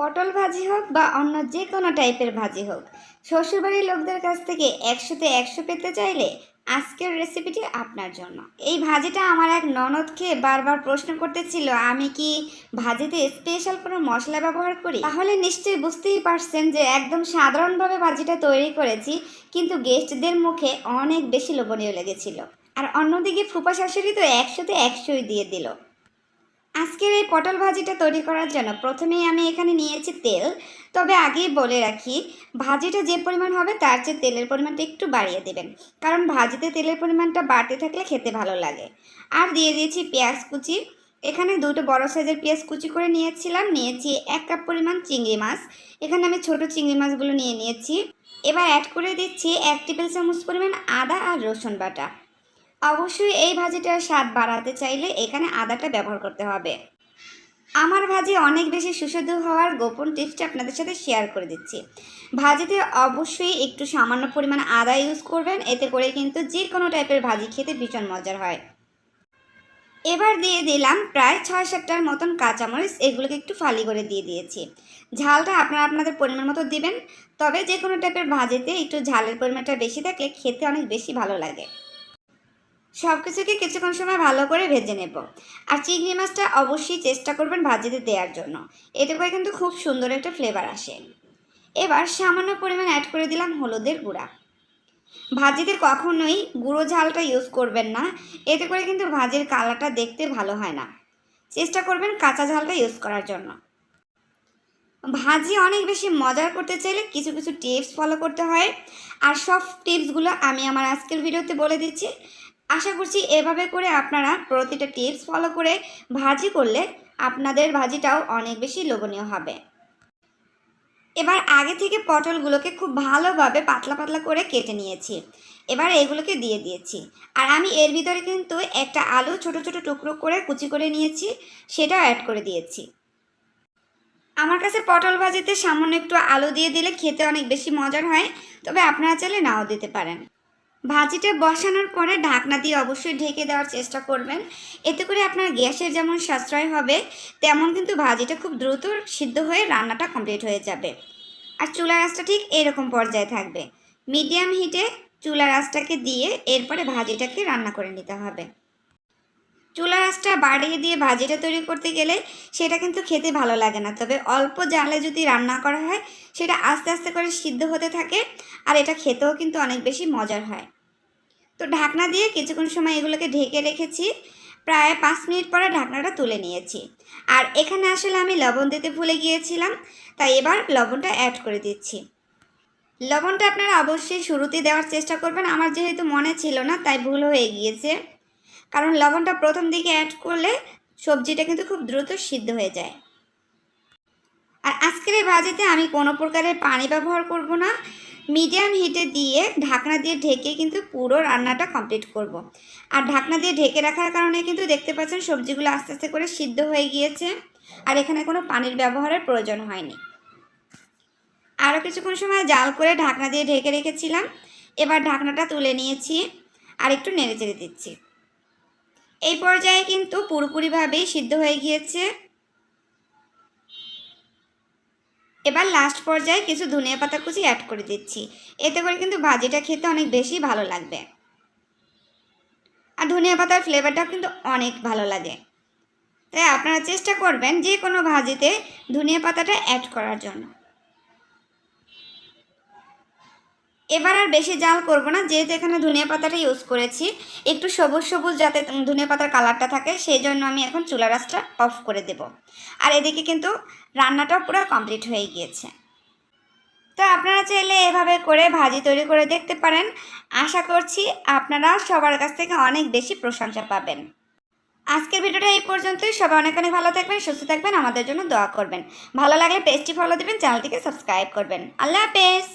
পটল ভাজি হোক বা অন্য যে কোনো টাইপের ভাজি হোক, শ্বশুরবাড়ির লোকদের কাছ থেকে একশোতে একশো পেতে চাইলে আজকের রেসিপিটি আপনার জন্য। এই ভাজিটা আমার এক ননদ খেয়ে বারবার প্রশ্ন করতেছিল, আমি কি ভাজিতে স্পেশাল কোনো মশলা ব্যবহার করি? তাহলে নিশ্চয়ই বুঝতেই পারছেন যে একদম সাধারণভাবে ভাজিটা তৈরি করেছি, কিন্তু গেস্টদের মুখে অনেক বেশি লোভনীয় লেগেছিল। আর অন্যদিকে ফুপা শাশুড়ি তো একশোতে একশোই দিয়ে দিল। আজকের এই পটল ভাজিটা তৈরি করার জন্য প্রথমেই আমি এখানে নিয়েছি তেল। তবে আগেই বলে রাখি, ভাজিটা যে পরিমাণ হবে তার চেয়ে তেলের পরিমাণটা একটু বাড়িয়ে দেবেন। কারণ ভাজিতে তেলের পরিমাণটা বাড়তে থাকলে খেতে ভালো লাগে। আর দিয়ে দিয়েছি পেঁয়াজ কুচি। এখানে দুটো বড় সাইজের পেঁয়াজ কুচি করে নিয়েছিলাম। নিয়েছি এক কাপ পরিমাণ চিংড়ি মাছ। এখানে আমি ছোট চিংড়ি মাছগুলো নিয়ে নিয়েছি। এবার অ্যাড করে দিচ্ছি এক টেবিল চামচ পরিমাণ আদা আর রসুন বাটা। অবশ্যই এই ভাজিটার স্বাদ বাড়াতে চাইলে এখানে আদাটা ব্যবহার করতে হবে। আমার ভাজি অনেক বেশি সুস্বাদু হওয়ার গোপন টিপসটা আপনাদের সাথে শেয়ার করে দিচ্ছি। ভাজিতে অবশ্যই একটু সামান্য পরিমাণ আদা ইউজ করবেন, এতে করে কিন্তু যে কোনো টাইপের ভাজি খেতে ভীষণ মজার হয়। এবার দিয়ে দিলাম প্রায় ছয় সাতটার মতন কাঁচামরিচ, এগুলোকে একটু ফালি করে দিয়ে দিয়েছি। ঝালটা আপনারা আপনাদের পরিমাণ মতো দিবেন, তবে যে কোনো টাইপের ভাজিতে একটু ঝালের পরিমাণটা বেশি থাকলে খেতে অনেক বেশি ভালো লাগে। সব কিছুকে কিছুক্ষণ সময় ভালো করে ভেজে নেব। আর চিংড়ি মাছটা অবশ্যই চেষ্টা করবেন ভাজিতে দেওয়ার জন্য। এতে করে কিন্তু খুব সুন্দর একটা ফ্লেভার আসে। এবার সামান্য পরিমাণ অ্যাড করে দিলাম হলুদের গুঁড়া। ভাজিতে কখনোই গুঁড়ো ঝালটা ইউজ করবেন না। এতে করে কিন্তু ভাজির কালারটা দেখতে ভালো হয় না। চেষ্টা করবেন কাঁচা ঝালটা ইউজ করার জন্য। ভাজি অনেক বেশি মজার করতে চাইলে কিছু কিছু টিপস ফলো করতে হয়। আর সব টিপসগুলো আমি আমার আজকের ভিডিওতে বলে দিচ্ছি। আশা করছি এভাবে করে আপনারা প্রতিটা টিপস ফলো করে ভাজি করলে আপনাদের ভাজিটাও অনেক বেশি লোভনীয় হবে। এবার আগে থেকে পটলগুলোকে খুব ভালোভাবে পাতলা পাতলা করে কেটে নিয়েছি। এবার এগুলোকে দিয়ে দিয়েছি। আর আমি এর ভিতরে কিন্তু একটা আলু ছোট ছোট টুকরো করে কুচি করে নিয়েছি, সেটাও অ্যাড করে দিয়েছি। আমার কাছে পটল ভাজিতে সামান্য একটু আলু দিয়ে দিলে খেতে অনেক বেশি মজার হয়, তবে আপনারা চাইলে নাও দিতে পারেন। ভাজিটা বসানোর পরে ঢাকনা দিয়ে অবশ্যই ঢেকে দেওয়ার চেষ্টা করবেন। এতে করে আপনার গ্যাসের যেমন সাশ্রয় হবে, তেমন কিন্তু ভাজিটা খুব দ্রুত সিদ্ধ হয়ে রান্নাটা কমপ্লিট হয়ে যাবে। আর চুলা আঁচটা ঠিক এরকম পর্যায়ে থাকবে। মিডিয়াম হিটে চুলা আঁচটাকে দিয়ে এরপরে ভাজিটাকে রান্না করে নিতে হবে। চুলার আঁচটা বাড়িয়ে দিয়ে ভাজিটা তৈরি করতে গেলে সেটা কিন্তু খেতে ভালো লাগে না। তবে অল্প জালে যদি রান্না করা হয়, সেটা আস্তে আস্তে করে সিদ্ধ হতে থাকে আর এটা খেতেও কিন্তু অনেক বেশি মজার হয়। তো ঢাকনা দিয়ে কিছুক্ষণ সময় এগুলোকে ঢেকে রেখেছি। প্রায় পাঁচ মিনিট পরে ঢাকনাটা তুলে নিয়েছি। আর এখানে আসলে আমি লবণ দিতে ভুলে গিয়েছিলাম, তাই এবার লবণটা অ্যাড করে দিচ্ছি। লবণটা আপনারা অবশ্যই শুরুতে দেওয়ার চেষ্টা করবেন। আমার যেহেতু মনে ছিল না, তাই ভুল হয়ে গিয়েছে। কারণ লবণটা প্রথম দিকে অ্যাড করলে সবজিটা কিন্তু খুব দ্রুত সিদ্ধ হয়ে যায়। আর আজকের এই ভাজিতে আমি কোনো প্রকারের পানি ব্যবহার করব না। মিডিয়াম হিটে দিয়ে ঢাকনা দিয়ে ঢেকে কিন্তু পুরো রান্নাটা কমপ্লিট করব। আর ঢাকনা দিয়ে ঢেকে রাখার কারণে কিন্তু দেখতে পাচ্ছেন সবজিগুলো আস্তে আস্তে করে সিদ্ধ হয়ে গিয়েছে। আর এখানে কোনো পানির ব্যবহারের প্রয়োজন হয়নি। আরও কিছুক্ষণ সময় জাল করে ঢাকনা দিয়ে ঢেকে রেখেছিলাম। এবার ঢাকনাটা তুলে নিয়েছি। আর একটু নেড়ে চেড়ে দিচ্ছি। এই পর্যায়ে কিন্তু পুরোপুরিভাবেই সিদ্ধ হয়ে গিয়েছে। এবার লাস্ট পর্যায়ে কিছু ধনিয়া পাতা কুচি অ্যাড করে দিচ্ছি। এতে করে কিন্তু ভাজিটা খেতে অনেক বেশি ভালো লাগবে। আর ধনিয়া পাতার ফ্লেভারটাও কিন্তু অনেক ভালো লাগে। তাই আপনারা চেষ্টা করবেন যে কোনো ভাজিতে ধনিয়া পাতাটা অ্যাড করার জন্য। এবার আর বেশি জাল করব না, যেহেতু এখানে ধনিয়া পাতাটা ইউজ করেছি। একটু সবুজ সবুজ যাতে ধনিয়া পাতার কালারটা থাকে সেই জন্য আমি এখন চুলা রাসটা অফ করে দেব। আর এদিকে কিন্তু রান্নাটাও পুরো কমপ্লিট হয়ে গিয়েছে। তো আপনারা চাইলে এভাবে করে ভাজি তৈরি করে দেখতে পারেন। আশা করছি আপনারা সবার কাছ থেকে অনেক বেশি প্রশংসা পাবেন। আজকের ভিডিওটা এই পর্যন্তই। সবাই অনেক অনেক ভালো থাকবেন, সুস্থ থাকবেন, আমাদের জন্য দোয়া করবেন। ভালো লাগলে পেজটি ফলো দেবেন চ্যানেলটিকে সাবস্ক্রাইব করবেন। আল্লাহ হাফেজ!